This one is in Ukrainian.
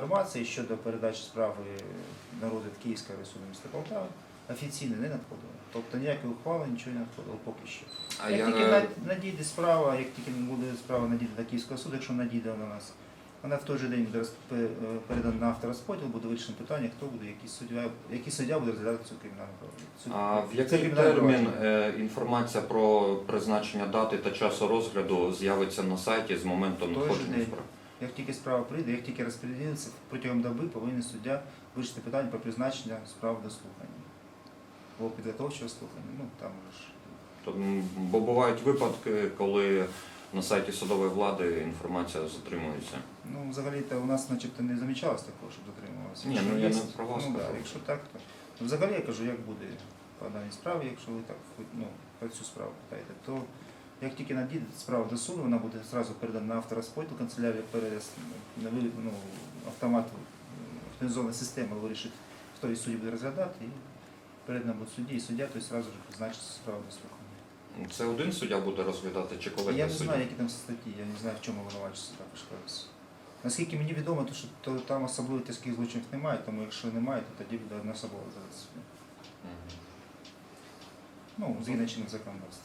інформації щодо передачі справи на розгляд Київського суду міста Полтави офіційно не надходило. Тобто ніякої ухвали, нічого не надходило поки що. А як я тільки над- надійде справа, як тільки буде справа надійде до Київського суду, якщо надійде на нас, вона в той же день буде е, передана на авторозподіл, буде вирішено питання, хто буде, який суддя, який суддя буде розглядати цю кримінальну провадження. А в який термін е, інформація про призначення дати та часу розгляду з'явиться на сайті з моменту надходження справи? Як тільки справа прийде, як тільки розподілиться, протягом доби повинен суддя вирішити питання про призначення справи до слухання. Або підготовчого слухання. Ну там же ж. То, Бо бувають випадки, коли на сайті судової влади інформація затримується. Ну, взагалі-то у нас начебто не замічалось такого, щоб дотримувалося. Ні, ну, я не про вас ну, да, кажу. якщо так, то ну, взагалі я кажу, як буде по даній справі, якщо ви так ну, про цю справу питаєте, то як тільки надійде справа до суду, вона буде одразу передана на авторозподіл, канцелярія передасть на ну, автомат, автоматизована система вирішить, хто із судді буде розглядати, і передана буде судді, і суддя, то одразу ж призначить справу до слухання. Це один суддя буде розглядати чи колега Я не суддя? знаю, які там статті, я не знаю, в чому винувачується також кажеться. Наскільки мені відомо, то що то, там особливо тяжких злочинів немає, тому якщо немає, то тоді буде одноособово зараз. Мгм. Ну, згідно чинних законодавств.